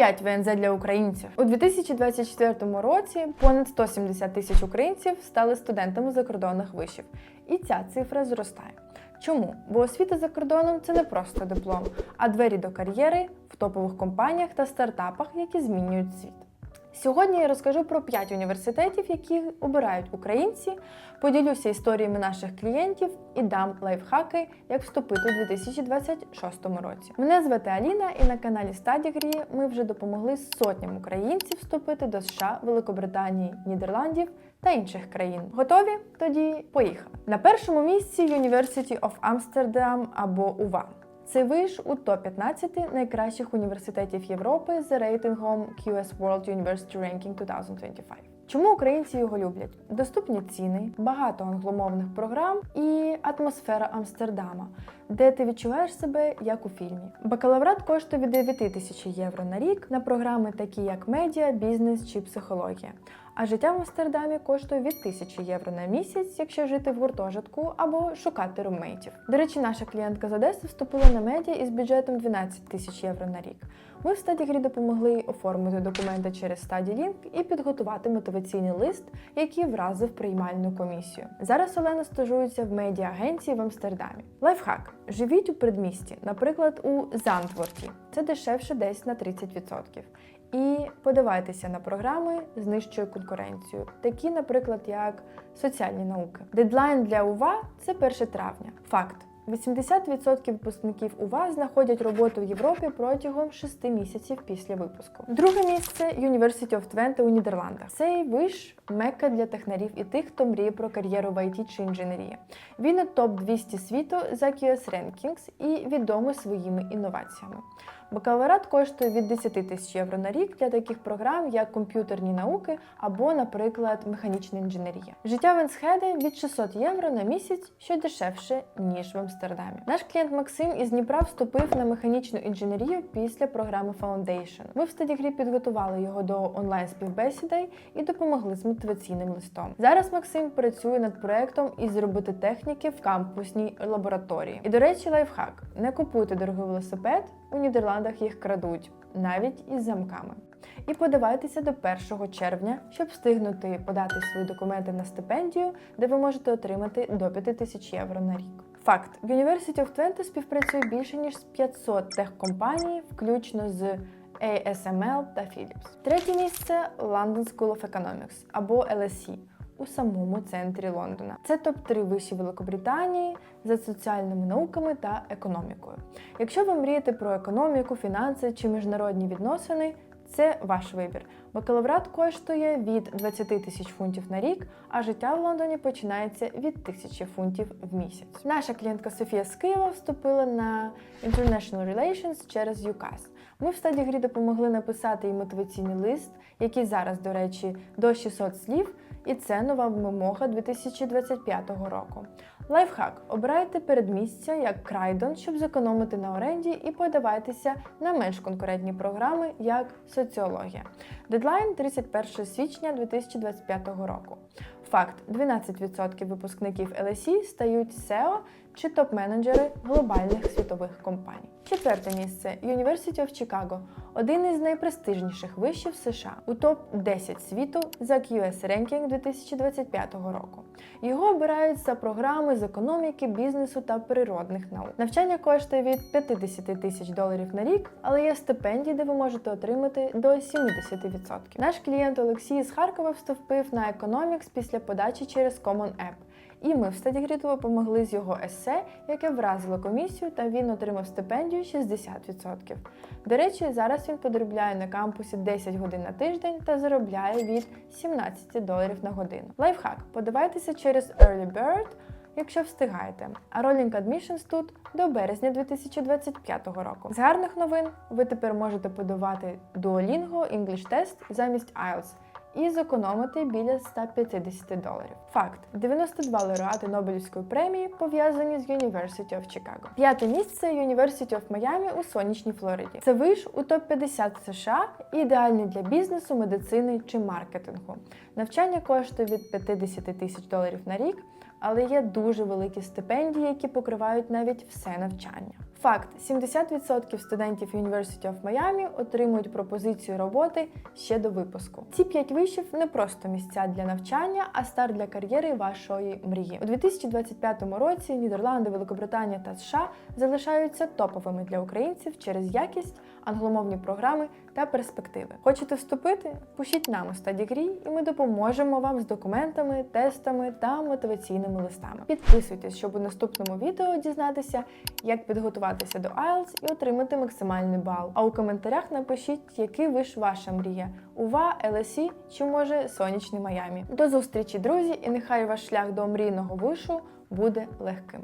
5 ВНЗ для українців. У 2024 році понад 170 тисяч українців стали студентами закордонних вишів, і ця цифра зростає. Чому? Бо освіта за кордоном це не просто диплом, а двері до кар'єри в топових компаніях та стартапах, які змінюють світ. Сьогодні я розкажу про 5 університетів, які обирають українці, поділюся історіями наших клієнтів і дам лайфхаки, як вступити у 2026 році. Мене звати Аліна, і на каналі StudyGree ми вже допомогли сотням українців вступити до США, Великобританії, Нідерландів та інших країн. Готові? Тоді поїхали. На першому місці University of Amsterdam або УВА. Це виш у топ-15 найкращих університетів Європи за рейтингом QS World University Ranking 2025. Чому українці його люблять? Доступні ціни, багато англомовних програм і атмосфера Амстердама, де ти відчуваєш себе як у фільмі. Бакалаврат коштує від 9 тисяч євро на рік на програми, такі як медіа, бізнес чи психологія. А життя в Амстердамі коштує від 1000 євро на місяць, якщо жити в гуртожитку або шукати румейтів. До речі, наша клієнтка з Одеси вступила на медіа із бюджетом 12 тисяч євро на рік. Ми в StudyGree допомогли оформити документи через StudyLink і підготувати мотиваційний лист, який вразив приймальну комісію. Зараз Олена стажується в медіа-агенції в Амстердамі. Лайфхак: живіть у предмісті, наприклад, у Зантворті. Це дешевше десь на 30%. І подавайтеся на програми з нижчою конкуренцією, такі, наприклад, як соціальні науки. Дедлайн для УВА це 1 травня. Факт. 80% випускників УВА знаходять роботу в Європі протягом 6 місяців після випуску. Друге місце University of Twente у Нідерландах. Цей виш мекка для технарів і тих, хто мріє про кар'єру в IT чи інженерії. Він у топ 200 світу за QS Rankings і відомий своїми інноваціями. Бакалаврат коштує від 10 тисяч євро на рік для таких програм, як комп'ютерні науки або, наприклад, механічна інженерія. Життя в Енсхеде від 600 євро на місяць, що дешевше ніж в Амстердамі. Наш клієнт Максим із Дніпра вступив на механічну інженерію після програми Foundation. Ми в StudyGree підготували його до онлайн співбесідей і допомогли з мотиваційним листом. Зараз Максим працює над проектом із робототехніки в кампусній лабораторії. І до речі, лайфхак: не купуйте дорогий велосипед. У Нідерландах їх крадуть навіть із замками. І подавайтеся до 1 червня, щоб встигнути подати свої документи на стипендію, де ви можете отримати до 5 тисяч євро на рік. Факт: University of Twente співпрацює більше ніж з 500 техкомпаній, включно з ASML та Philips. Третє місце London School of Economics або LSE у самому центрі Лондона. Це топ-3 виші Великобританії за соціальними науками та економікою. Якщо ви мрієте про економіку, фінанси чи міжнародні відносини, це ваш вибір. Бакалаврат коштує від 20 тисяч фунтів на рік, а життя в Лондоні починається від 1000 фунтів в місяць. Наша клієнтка Софія з Києва вступила на International Relations через UCAS. Ми в StudyGree допомогли написати їй мотиваційний лист, який зараз, до речі, до 600 слів, і це нова вимога 2025 року. Лайфхак: обирайте передмістя як крайдон, щоб зекономити на оренді, і подавайтеся на менш конкурентні програми, як соціологія. Дедлайн 31 січня 2025 року. Факт: 12% випускників LSE стають SEO чи топ-менеджери глобальних світових компаній. Четверте місце University of Chicago – один із найпрестижніших вишів США у топ-10 світу за QS Ranking 2025 року. Його обирають за програми з економіки, бізнесу та природних наук. Навчання коштує від 50 тисяч доларів на рік, але є стипендії, де ви можете отримати до 70%. Наш клієнт Олексій з Харкова вступив на Economics після подачі через Common App. І ми в StudyGree допомогли з його есе, яке вразило комісію, та він отримав стипендію 60%. До речі, зараз він подробляє на кампусі 10 годин на тиждень та заробляє від 17 доларів на годину. Лайфхак: подавайтеся через Early Bird, якщо встигаєте. А Rolling Admissions тут до березня 2025 року. З гарних новин ви тепер можете подавати Duolingo English Test замість IELTS і зекономити біля 150 доларів. Факт: 92 лауреати Нобелівської премії пов'язані з University of Chicago. П'яте місце University of Miami у сонячній Флориді. Це виш у топ-50 США, ідеальний для бізнесу, медицини чи маркетингу. Навчання коштує від 50 тисяч доларів на рік. Але є дуже великі стипендії, які покривають навіть все навчання. Факт: 70% студентів University of Miami отримують пропозицію роботи ще до випуску. Ці п'ять вишів не просто місця для навчання, а старт для кар'єри вашої мрії. У 2025 році Нідерланди, Великобританія та США залишаються топовими для українців через якість, англомовні програми та перспективи. Хочете вступити? Пишіть нам у StudyGree і ми допоможемо вам з документами, тестами та мотиваційними листами. Підписуйтесь, щоб у наступному відео дізнатися, як підготуватися до IELTS і отримати максимальний бал. А у коментарях напишіть, який виш ваша мрія: УВА, ЛСІ чи може сонячний Майамі. До зустрічі, друзі, і нехай ваш шлях до мрійного вишу буде легким.